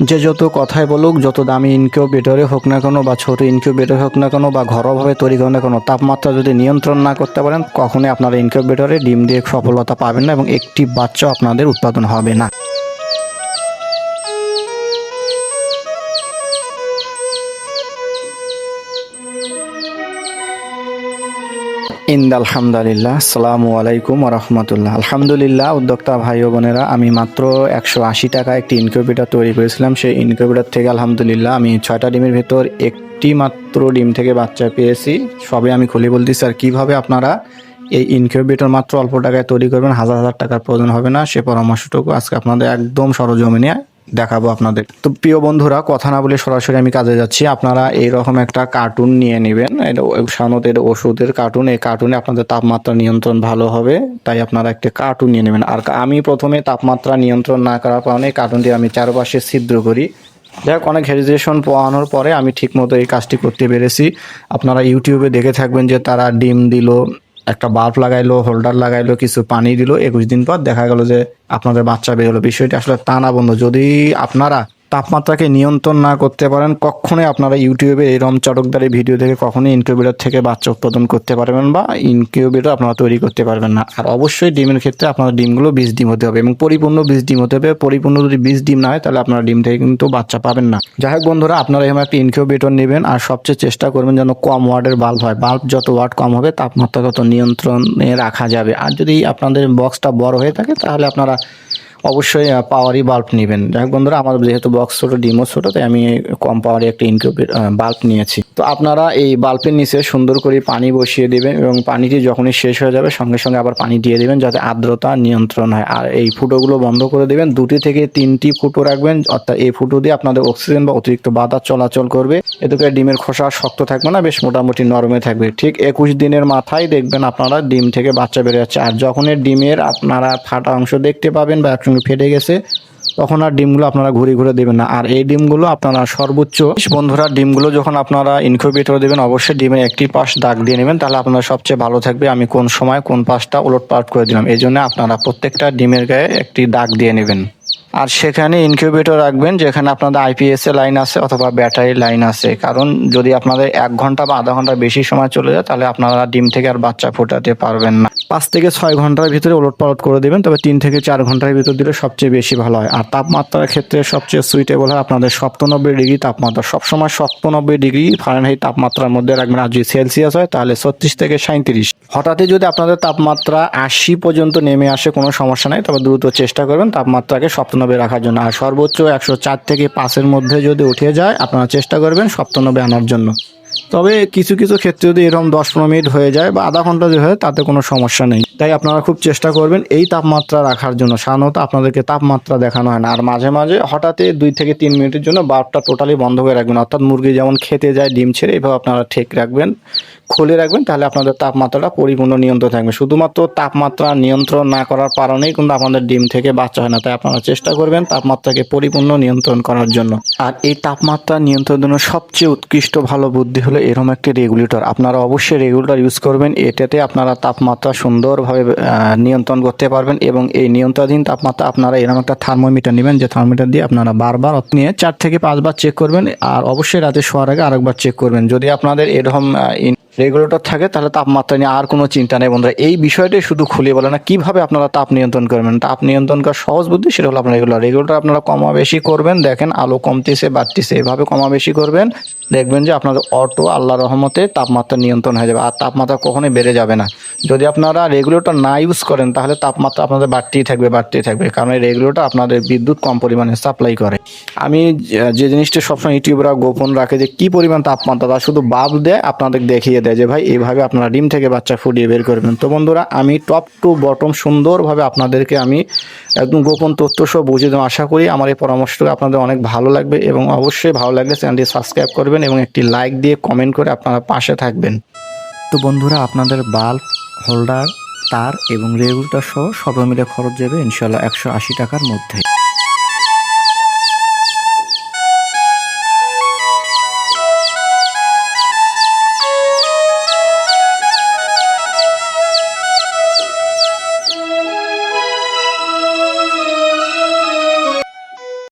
যে যত কথাই বলুক, যত দামি ইনকিউবেটরে হোক না কেন বা ছোট ইনকিউবেটর হোক না কেন বা ঘরোয়াভাবে তৈরি হোক না কেন, তাপমাত্রা যদি নিয়ন্ত্রণ না করতে পারেন, কখনোই আপনারা ইনকিউবেটরে ডিম দিয়ে সফলতা পাবেন না এবং একটি বাচ্চা আপনাদের উৎপাদন হবে না। ইন্দ আলহামদুলিল্লাহ আসসালামু আলাইকুম রহমতুল্লাহ। আলহামদুলিল্লাহ, উদ্যোক্তা ভাই বোনেরা, আমি মাত্র একশো আশি টাকা একটি ইনকিউবেটর তৈরি করেছিলাম। সেই ইনকিউবেটর থেকে আলহামদুলিল্লাহ আমি ছয়টা ডিমের ভেতর একটি মাত্র ডিম থেকে বাচ্চা পেয়েছি। সবে আমি খুলে বলতেছি, আর কীভাবে আপনারা এই ইনকিউবেটর মাত্র অল্প টাকায় তৈরি করবেন? হাজার হাজার টাকার প্রয়োজন হবে না। সে পরামর্শটুকু আজকে আপনাদের একদম সরজমিনে দেখাবো আপনাদের। তো প্রিয় বন্ধুরা, কথা না বলে সরাসরি আমি কাজে যাচ্ছি। আপনারা এইরকম একটা কার্টুন নিয়ে নেবেন। সাধারণত এটা ওষুধের কার্টুন এই কার্টুনে আপনাদের তাপমাত্রা নিয়ন্ত্রণ ভালো হবে, তাই আপনারা একটা কার্টুন নিয়ে নেবেন। আর আমি প্রথমে তাপমাত্রা নিয়ন্ত্রণ না করার কারণে কার্টুনটি আমি চারপাশে ছিদ্র করি। যাই অনেক হেজিটেশন পোয়ানোর পরে আমি ঠিকমতো এই কাজটি করতে পেরেছি। আপনারা ইউটিউবে দেখে থাকবেন যে তারা ডিম দিল একটা বাল্ব লাগাইলো, হোল্ডার লাগাইলো, কিছু পানি দিল। একুশ দিন পর দেখা গেল যে আপনাদের বাচ্চা বের হলো। বিষয়টি আসলে তা না বন্ধু। যদি আপনারা তাপমাত্রাকে নিয়ন্ত্রণ না করতে পারেন, কখনোই আপনারা ইউটিউবে এরম চটকদারি ভিডিও দেখে কখনোই ইনকিউবেটর থেকে বাচ্চা উৎপাদন করতে পারবেন বা ইনকিউবেটর আপনারা তৈরি করতে পারবেন না। আর অবশ্যই ডিমের ক্ষেত্রে আপনার ডিমগুলো বীজ ডিম হতে হবে এবং পরিপূর্ণ বীজ ডিম হতে হবে। পরিপূর্ণ যদি বীজ ডিম না হয়, তাহলে আপনারা ডিম থেকে কিন্তু বাচ্চা পাবেন না। যাই হোক বন্ধুরা, আপনারা এরকম একটা ইনকিউবেটর নেবেন আর সবচেয়ে চেষ্টা করবেন যেন কম ওয়ার্ডের বাল্ব হয়। বাল্ব যত ওয়াট কম হবে, তাপমাত্রা তত নিয়ন্ত্রণে রাখা যাবে। আর যদি আপনাদের বক্সটা বড় হয়ে থাকে, তাহলে আপনারা অবশ্যই পাওয়ারই বাল্ব নেবেন। যাই বন্ধুরা আমার যেহেতু বক্স ছোট ডিমও ছোট, তাই আমি কম পাওয়ারি একটা ইনকিউবেট বাল্ব নিয়েছি। তো আপনারা এই বাল্বের নিচে সুন্দর করে পানি বসিয়ে দেবেন এবং পানিটি যখনই শেষ হয়ে যাবে, সঙ্গে সঙ্গে আবার পানি দিয়ে দেবেন যাতে আর্দ্রতা নিয়ন্ত্রণ হয়। আর এই ফুটোগুলো বন্ধ করে দেবেন। দুটি থেকে তিনটি ফুটো রাখবেন, অর্থাৎ এই ফুটো দিয়ে আপনাদের অক্সিজেন বা অতিরিক্ত বাতাস চলাচল করবে। এতে করে ডিমের খোসা শক্ত থাকবে না, বেশ মোটামুটি নরমে থাকবে। ঠিক একুশ দিনের মাথায় দেখবেন আপনারা ডিম থেকে বাচ্চা বেরো যাচ্ছে। আর যখনই ডিমের আপনারা ফাটা অংশ দেখতে পাবেন বা একসঙ্গে ফেটে গেছে, তখন আর ডিমগুলো আপনারা ঘুরে ঘুরে দেবেন না। আর এই ডিমগুলো আপনারা সর্বোচ্চ বন্ধুরা, ডিমগুলো যখন আপনারা ইনকিউবেটরে দেবেন, অবশ্যই ডিমের একটি পাশ দাগ দিয়ে নেবেন। তাহলে আপনার সবচেয়ে ভালো থাকবে, আমি কোন সময় কোন পাশটা উলট পালট করে দিলাম। এই জন্য আপনারা প্রত্যেকটা ডিমের গায়ে একটি দাগ দিয়ে নেবেন। আর সেখানে ইনকিউবেটর রাখবেন, যেখানে আপনাদের আইপিএস এ লাইন আছে অথবা ব্যাটারি লাইন আছে। কারণ যদি আপনাদের এক ঘণ্টা বা আধা ঘণ্টা বেশি সময় চলে যায়, তাহলে আপনারা ডিম থেকে আর বাচ্চা ফোটাতে পারবেন না। পাঁচ থেকে ছয় ঘণ্টার ভিতরে ওলট পালট করে দেবেন, তবে তিন থেকে চার ঘণ্টার ভিতর দিলে সবচেয়ে বেশি ভালো হয়। আর তাপমাত্রার ক্ষেত্রে সবচেয়ে সুইটেবল হয় আপনাদের সপ্তানব্বই ডিগ্রি তাপমাত্রা। সবসময় সপ্তানব্বই ডিগ্রি ফারেনহাইট তাপমাত্রার মধ্যে রাখবেন। আর যদি সেলসিয়াস হয়, তাহলে ছত্রিশ থেকে সাঁত্রিশ হঠাৎই যদি আপনাদের তাপমাত্রা আশি পর্যন্ত নেমে আসে, কোনো সমস্যা নেই, তবে দ্রুত চেষ্টা করবেন তাপমাত্রাকে সপ্তানব্বই রাখার জন্য। আর সর্বোচ্চ একশো চার থেকে পাঁচের মধ্যে যদি উঠে যায়, আপনারা চেষ্টা করবেন সপ্তনবে আনার জন্য। তবে কিছু কিছু ক্ষেত্রে যদি এরকম দশ পনেরো মিনিট হয়ে যায় বা আধা ঘণ্টা যদি হয়, তাতে কোনো সমস্যা নেই। তাই আপনারা খুব চেষ্টা করবেন এই তাপমাত্রা রাখার জন্য। সাধারণত আপনাদেরকে তাপমাত্রা দেখানো হয় না। আর মাঝে মাঝে হঠাৎই দুই থেকে তিন মিনিটের জন্য বাল্বটা টোটালি বন্ধ করে রাখবেন। অর্থাৎ মুরগি যেমন খেতে যায়, ডিম ছেড়ে এভাবে আপনারা ঠিক রাখবেন, খুলে রাখবেন, তাহলে আপনাদের তাপমাত্রাটা পরিপূর্ণ নিয়ন্ত্রণ থাকবে। শুধুমাত্র তাপমাত্রা নিয়ন্ত্রণ না করার কারণেই কিন্তু আপনাদের ডিম থেকে বাচ্চা হয় না। তাই আপনারা চেষ্টা করবেন তাপমাত্রাকে পরিপূর্ণ নিয়ন্ত্রণ করার জন্য। আর এই তাপমাত্রা নিয়ন্ত্রণের জন্য সবচেয়ে উৎকৃষ্ট ভালো বুদ্ধি হলো এরকম একটি রেগুলেটর আপনারা অবশ্যই রেগুলেটর ইউজ করবেন। এটাতে আপনারা তাপমাত্রা সুন্দরভাবে নিয়ন্ত্রণ করতে পারবেন এবং এই নিয়ন্ত্রণাধীন তাপমাত্রা আপনারা এরকম একটা থার্মোমিটার নেবেন, যে থার্মোমিটার দিয়ে আপনারা বারবার নিয়ে চার থেকে পাঁচবার চেক করবেন। আর অবশ্যই রাতে শোয়ার আগে আরেকবার চেক করবেন। যদি আপনাদের এরকম রেগুলেটর থাকে, তাহলে তাপমাত্রা নিয়ে আর কোনো চিন্তা নেই বন্ধুরা। এই বিষয়টাই শুধু খুলে বলে না, কীভাবে আপনারা তাপ নিয়ন্ত্রণ করবেন? তাপ নিয়ন্ত্রণ করার সহজ বুদ্ধি সেটা হলো আপনার রেগুলার রেগুলেটর আপনারা কমা বেশি করবেন। দেখেন আলো কমতেছে, বাড়তেছে, এভাবে কমা বেশি করবেন। দেখবেন যে আপনাদের অটো আল্লাহ রহমতে তাপমাত্রা নিয়ন্ত্রণ হয়ে যাবে, আর তাপমাত্রা কখনোই বেড়ে যাবে না। যদি আপনারা রেগুলেটর না ইউজ করেন, তাহলে তাপমাত্রা আপনাদের বাড়তেই থাকবে বাড়তেই থাকবে, কারণ এই রেগুলেটর আপনাদের বিদ্যুৎ কম পরিমাণে সাপ্লাই করে। আমি যে- জিনিসটা সবসময় ইউটিউবরা গোপন রাখে যে কি পরিমাণ তাপমাত্রা, তা শুধু বাল্ব দেয় আপনাদের দেখিয়ে দেয় যে, ভাই এইভাবে আপনারা ডিম থেকে বাচ্চা ফুটিয়ে বের করবেন। তো বন্ধুরা, আমি টপ টু বটম সুন্দরভাবে আপনাদেরকে আমি একদম গোপন তথ্য সহ বুঝে দেবো। আশা করি আমার এই পরামর্শটা আপনাদের অনেক ভালো লাগবে এবং অবশ্যই ভালো লাগলে চ্যানেলটি সাবস্ক্রাইব করবেন এবং একটি লাইক দিয়ে কমেন্ট করে আপনারা পাশে থাকবেন। তো বন্ধুরা, আপনাদের বাল্ব, হোল্ডার, তার এবং রেগুলেটর সহ সব মিলে খরচ যাবে ইনশাল্লাহ একশো আশি টাকার মধ্যে।